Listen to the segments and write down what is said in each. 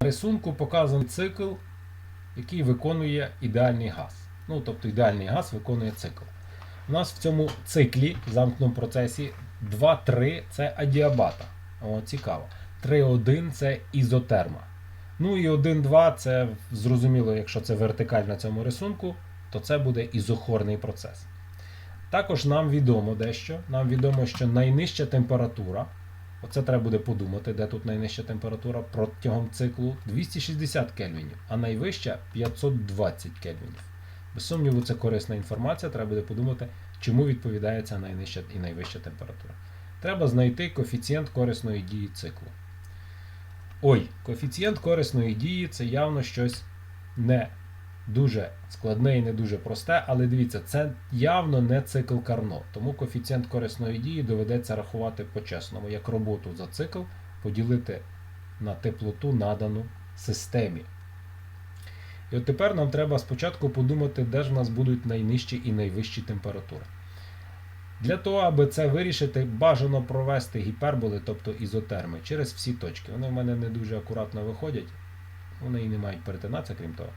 На рисунку показаний цикл, який виконує ідеальний газ. Ну, тобто ідеальний газ виконує цикл. У нас в цьому циклі, в замкненому процесі, 2-3 це адіабата. О, цікаво. 3-1 це ізотерма. Ну і 1-2 це зрозуміло, якщо це вертикаль на цьому рисунку, то це буде ізохорний процес. Також нам відомо дещо. Нам відомо, що найнижча температура, оце треба буде подумати, де тут найнижча температура протягом циклу 260 кельвінів, а найвища 520 кельвінів. Без сумніву, це корисна інформація, треба буде подумати, чому відповідає ця найнижча і найвища температура. Треба знайти коефіцієнт корисної дії циклу. Ой, коефіцієнт корисної дії це явно щось не дуже складне і не дуже просте, але дивіться, це явно не цикл Карно. Тому коефіцієнт корисної дії доведеться рахувати по-чесному, як роботу за цикл поділити на теплоту надану системі. І от тепер нам треба спочатку подумати, де ж в нас будуть найнижчі і найвищі температури. Для того, аби це вирішити, бажано провести гіперболи, тобто ізотерми, через всі точки. Вони в мене не дуже акуратно виходять, вони і не мають перетинатися, крім того.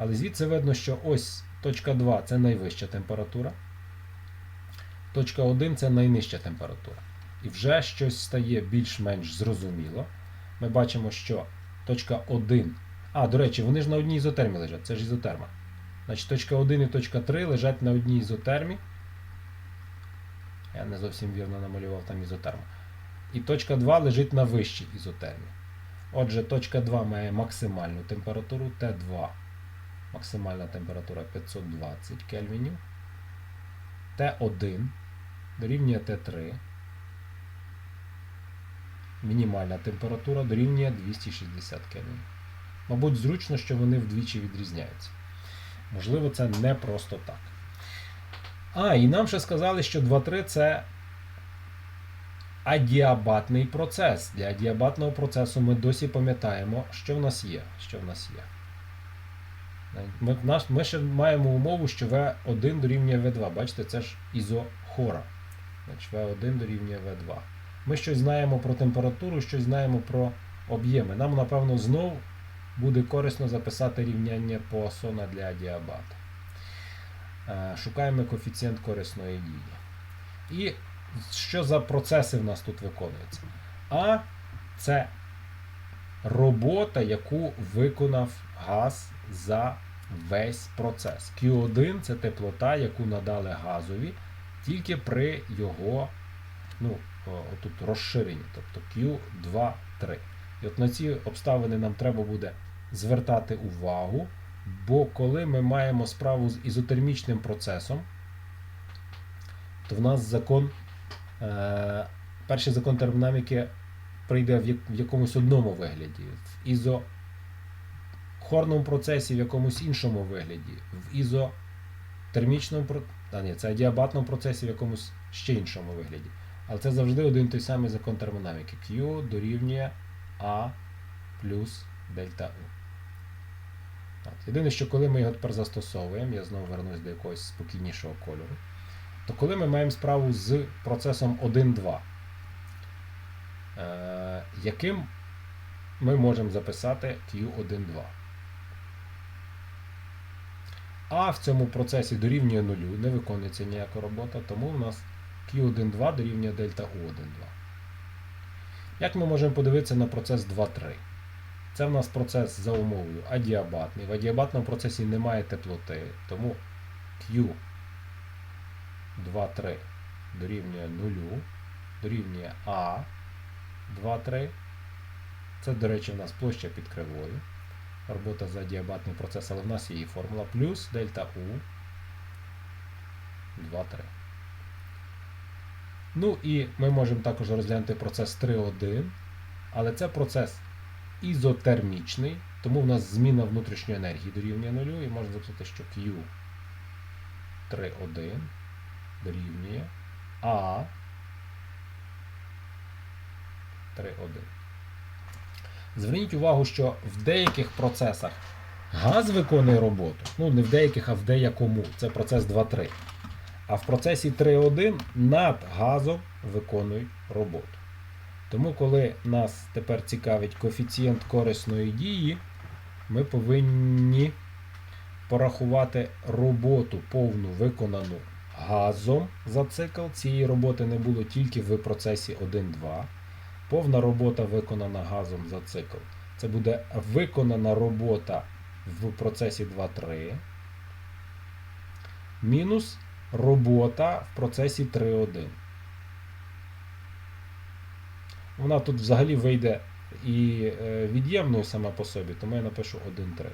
Але звідси видно, що ось точка 2 це найвища температура. Точка 1 це найнижча температура. І вже щось стає більш-менш зрозуміло. Ми бачимо, що точка 1. А, до речі, вони ж на одній ізотермі лежать, це ж ізотерма. Значить, точка 1 і точка 3 лежать на одній ізотермі. Я не зовсім вірно намалював там ізотерму. І точка 2 лежить на вищій ізотермі. Отже, точка 2 має максимальну температуру Т2. Максимальна температура 520 кельвінів. Т1 дорівнює Т3. Мінімальна температура дорівнює 260 кельвінів. Мабуть, зручно, що вони вдвічі відрізняються. Можливо, це не просто так. А, і нам ще сказали, що 2-3 це адіабатний процес. Для адіабатного процесу ми досі пам'ятаємо, що в нас є. Що в нас є. Ми, наш, ми ще маємо умову, що V1 дорівнює V2. Бачите, це ж ізохора. Значить, V1 дорівнює V2. Ми щось знаємо про температуру, щось знаємо про об'єми. Нам, напевно, знов буде корисно записати рівняння Поассона для адіабата. Е, Шукаємо коефіцієнт корисної дії. І що за процеси в нас тут виконуються? А це робота, яку виконав газ за весь процес. Q1 це теплота, яку надали газові тільки при його ну, тут розширенні, тобто Q2, 3. І от на ці обставини нам треба буде звертати увагу, бо коли ми маємо справу з ізотермічним процесом, то в нас закон, е, перший закон термодинаміки прийде в, як, в якомусь одному вигляді, в ізохорному процесі в якомусь іншому вигляді, в ізотермічному а, ні, це адіабатному процесі в якомусь ще іншому вигляді. Але це завжди один той самий закон термодинаміки. Q дорівнює А плюс дельта U. Єдине, що коли ми його тепер застосовуємо, я знову вернусь до якогось спокійнішого кольору, то коли ми маємо справу з процесом 1-2, е, яким ми можемо записати Q1-2. А в цьому процесі дорівнює нулю, не виконується ніяка робота, тому у нас Q1-2 дорівнює дельта U1-2. Як ми можемо подивитися на процес 2-3? Це в нас процес за умовою адіабатний. В адіабатному процесі немає теплоти, тому Q2-3 дорівнює 0, дорівнює А 2-3. Це, до речі, в нас площа під кривою. Робота за адіабатний процес, але в нас є її формула плюс дельта У 2-3. Ну і ми можемо також розглянути процес 3.1, але це процес ізотермічний, тому в нас зміна внутрішньої енергії дорівнює 0, і можна записати, що Q 3.1 дорівнює А 3.1. Зверніть увагу, що в деяких процесах газ виконує роботу, ну не в деяких, а в деякому. Це процес 2.3. А в процесі 3.1 над газом виконують роботу. Тому, коли нас тепер цікавить коефіцієнт корисної дії, ми повинні порахувати роботу повну виконану газом за цикл. Цієї роботи не було тільки в процесі 1-2. Повна робота виконана газом за цикл. Це буде виконана робота в процесі 2-3. Мінус робота в процесі 3.1. Вона тут взагалі вийде і е, від'ємною сама по собі, тому я напишу 1.3.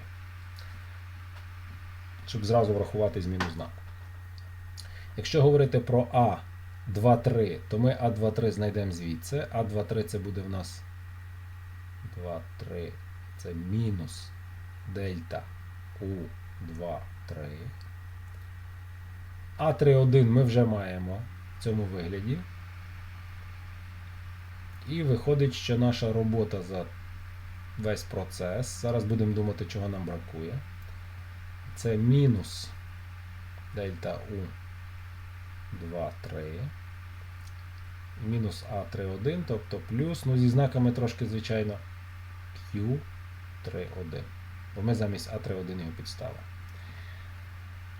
Щоб зразу врахувати зміну знаку. Якщо говорити про А23, то ми А23 знайдемо звідси. А23 це буде в нас 2,3 це мінус дельта У2, 3. А31 ми вже маємо в цьому вигляді. І виходить, що наша робота за весь процес. Зараз будемо думати, чого нам бракує. Це мінус дельта У 2, 3. Мінус А31, тобто плюс, ну зі знаками трошки, звичайно, Q31. Бо ми замість А31 його підставили.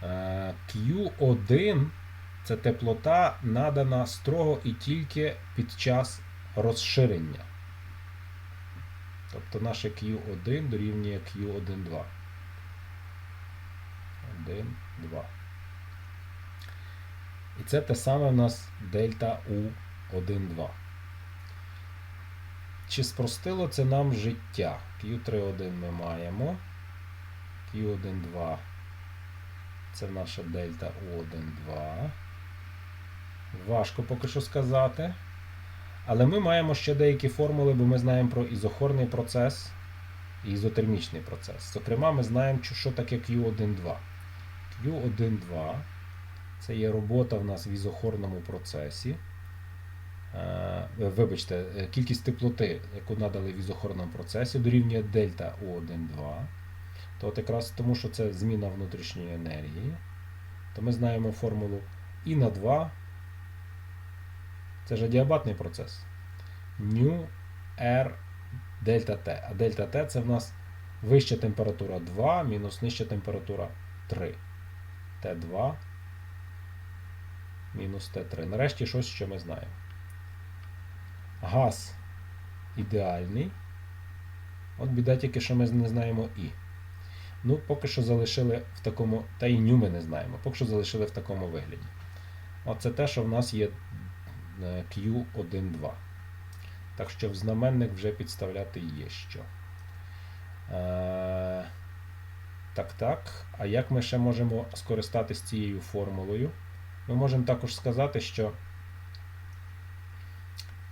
Е, Q1 це теплота надана строго і тільки під час розширення. Тобто наше Q1 дорівнює Q1,2. 1, 2. І це те саме в нас дельта U1, 2. Чи спростило це нам життя? Q31 ми маємо. Q1, 2. Це наша дельта U1, 2. Важко поки що сказати. Але ми маємо ще деякі формули, бо ми знаємо про ізохорний процес і ізотермічний процес. Зокрема, ми знаємо, що таке Q1,2. Q1,2 це є робота в нас в ізохорному процесі. Е, Вибачте, е, кількість теплоти, яку надали в ізохорному процесі, дорівнює дельта У1,2. То от якраз тому, що це зміна внутрішньої енергії, то ми знаємо формулу І на 2 це ж адіабатний процес. Ню R дельта Т. А дельта Т це в нас вища температура 2 мінус нижча температура 3. Т2 мінус Т3. Нарешті щось, що ми знаємо. Газ ідеальний. От біда тільки, що ми не знаємо І. Ну, поки що залишили в такому, та і ню ми не знаємо, поки що залишили в такому вигляді. Оце те, що в нас є Q1,2. Так що в знаменник вже підставляти є що. Е, так, так. А як ми ще можемо скористатися цією формулою? Ми можемо також сказати, що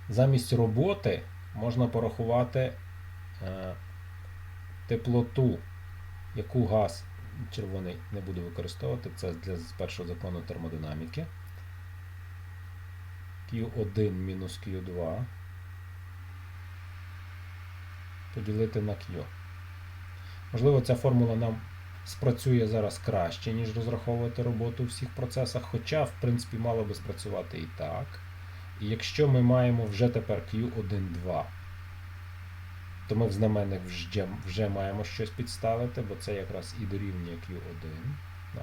замість роботи можна порахувати е, теплоту, яку газ червоний не буде використовувати. Це для першого закону термодинаміки. Q1 мінус Q2 поділити на Q. Можливо, ця формула нам спрацює зараз краще, ніж розраховувати роботу у всіх процесах, хоча, в принципі, мало би спрацювати і так. І якщо ми маємо вже тепер Q1,2, то ми в знаменник вже, вже маємо щось підставити, бо це якраз і дорівнює Q1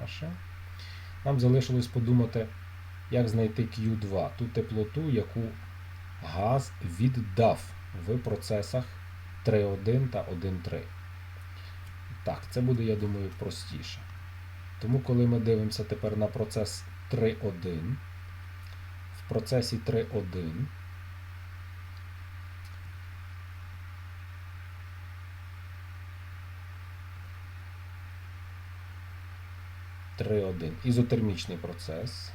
наше. Нам залишилось подумати, як знайти Q2, ту теплоту, яку газ віддав в процесах 3.1 та 1.3. Так, це буде, я думаю, простіше. Тому, коли ми дивимося тепер на процес 3.1, в процесі 3.1 3.1 ізотермічний процес.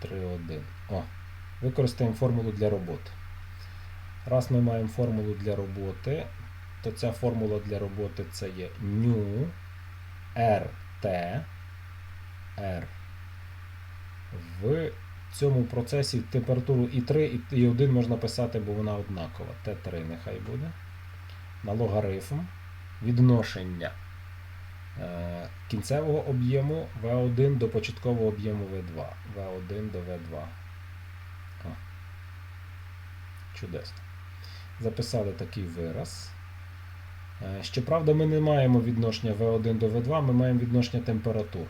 Три один. О, використаємо формулу для роботи. Раз ми маємо формулу для роботи, то ця формула для роботи це є ню RT R. В цьому процесі температуру і 3, і 1 можна писати, бо вона однакова. Т3 нехай буде. На логарифм відношення е, кінцевого об'єму V1 до початкового об'єму V2. V1 до V2. О. Чудесно. Записали такий вираз. Е, Щоправда, ми не маємо відношення V1 до V2, ми маємо відношення температур.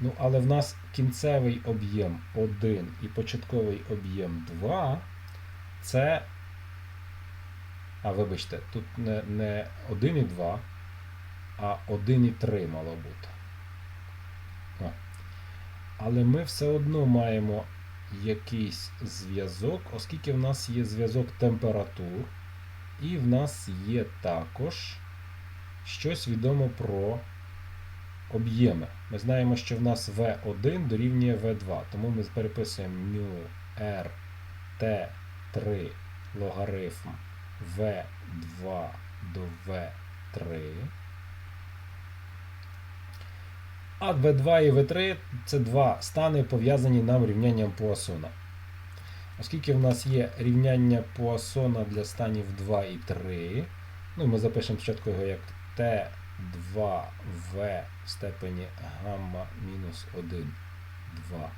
Ну, але в нас кінцевий об'єм 1 і початковий об'єм 2 це. А вибачте, тут не, не 1 і 2, а 1 і 3 мало бути. О. Але ми все одно маємо якийсь зв'язок, оскільки в нас є зв'язок температур, і в нас є також щось відомо про об'єми. Ми знаємо, що в нас V1 дорівнює V2, тому ми переписуємо μ R T3 логарифм V2 до V3. А V2 і V3 це два стани, пов'язані нам рівнянням Пуассона. Оскільки в нас є рівняння Пуассона для станів 2 і 3, ну ми запишемо спочатку його як T2V в степені гамма мінус 1, 2.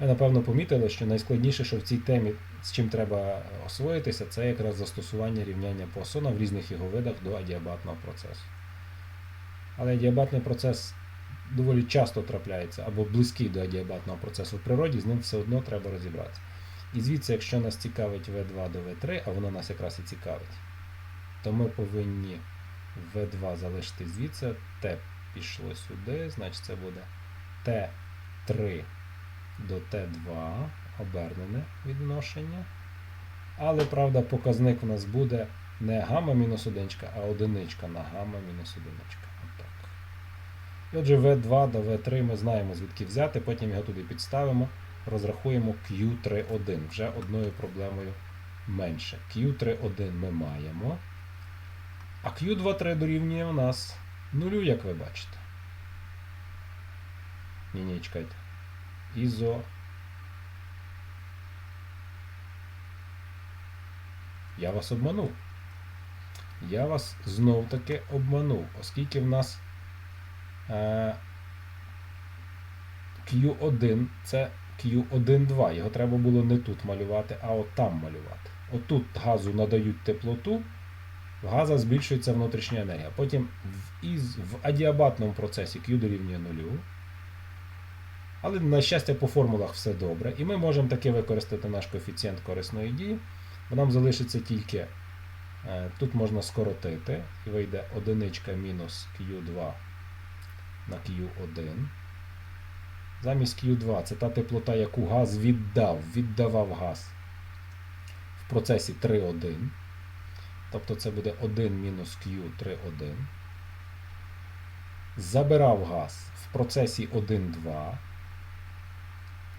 Ви, напевно, помітили, що найскладніше, що в цій темі, з чим треба освоїтися, це якраз застосування рівняння Пуассона в різних його видах до адіабатного процесу. Але адіабатний процес доволі часто трапляється або близький до адіабатного процесу в природі, з ним все одно треба розібратися. І звідси, якщо нас цікавить V2 до V3, а воно нас якраз і цікавить, то ми повинні V2 залишити звідси, T пішло сюди, значить це буде T3 до T2, обернене відношення. Але, правда, показник у нас буде не гамма мінус 1, а одиничка на гамма мінус 1. Отак. І отже, V2 до V3 ми знаємо звідки взяти, потім його туди підставимо, розрахуємо Q31. Вже одною проблемою менше. Q31 ми маємо. А Q23 дорівнює у нас нулю, як ви бачите. Ні, ні, чекайте. Ізо. Я вас обманув. Я вас знов таки обманув, оскільки в нас е, Q1 це Q1,2. Його треба було не тут малювати, а от там малювати. Отут газу надають теплоту, в газа збільшується внутрішня енергія. Потім в, із, в адіабатному процесі Q дорівнює нулю. Але, на щастя, по формулах все добре. І ми можемо таки використати наш коефіцієнт корисної дії. Бо нам залишиться тільки. е, Тут можна скоротити, і вийде одиничка мінус Q2 на Q1. Замість Q2 це та теплота, яку газ віддав, віддавав газ в процесі 3.1. Тобто це буде 1 мінус Q3.1. Забирав газ в процесі 1.2.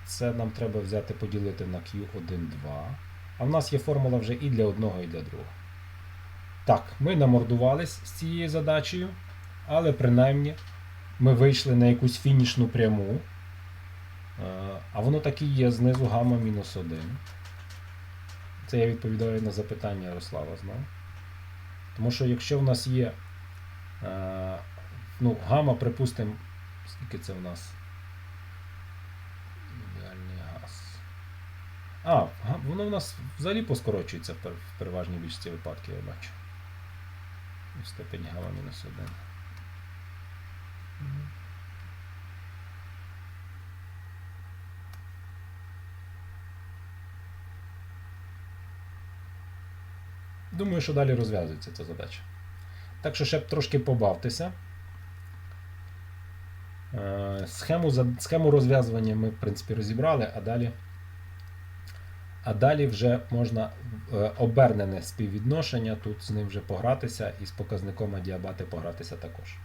Це нам треба взяти поділити на Q1,2. А в нас є формула вже і для одного, і для другого. Так, ми намордувались з цією задачею, але принаймні ми вийшли на якусь фінішну пряму. Е, А воно так і є знизу гамма мінус 1. Це я відповідаю на запитання Ярослава знову. Тому що якщо в нас є е, ну, гамма, припустимо, скільки це в нас? Ідеальний газ. А, воно в нас взагалі поскорочується в пер- в переважній більшості випадків, я бачу. Степені гамма мінус 1. Думаю, що далі розв'язується ця задача. Так що ще б трошки побавтеся. Е, Схему, схему розв'язування ми, в принципі, розібрали, а далі, а далі вже можна е, обернене співвідношення, тут з ним вже погратися і з показником адіабати погратися також.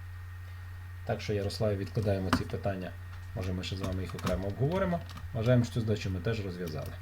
Так що, Ярославі, відкладаємо ці питання. Може, ми ще з вами їх окремо обговоримо. Вважаємо, що цю задачу ми теж розв'язали.